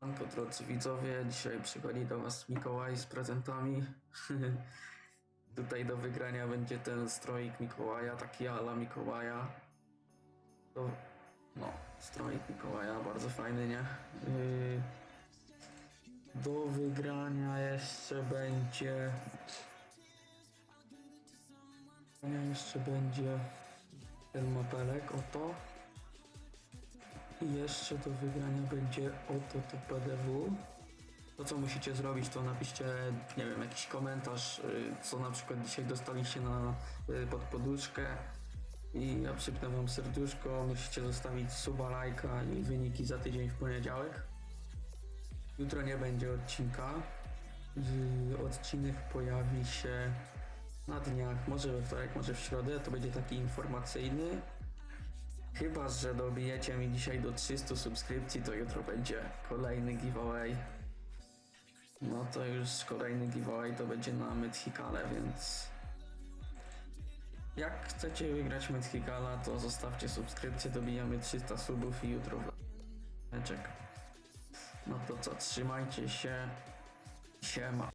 Siemanko, drodzy widzowie, dzisiaj przychodzi do Was Mikołaj z prezentami. Tutaj do wygrania będzie ten stroik Mikołaja, taki ala Mikołaja. To, no, stroik Mikołaja, bardzo fajny, nie? Yy, do wygrania jeszcze będzie... jeszcze będzie ten mapelek, oto. Jeszcze do wygrania będzie oto to PDW. To co musicie zrobić to napiszcie, nie wiem, jakiś komentarz, y, co na przykład dzisiaj dostaliście na y, pod poduszkę i ja przypnę wam serduszko, musicie zostawić suba, lajka i wyniki za tydzień w poniedziałek. Jutro nie będzie odcinka. Odcinek pojawi się na dniach, może we wtorek, może w środę, to będzie taki informacyjny. Chyba, że dobijecie mi dzisiaj do 300 subskrypcji, to jutro będzie kolejny giveaway. No to już kolejny giveaway to będzie na Mythicale, więc... Jak chcecie wygrać Mythicala, to zostawcie subskrypcję, dobijamy 300 subów i jutro meczek. No to co, trzymajcie się. Siema.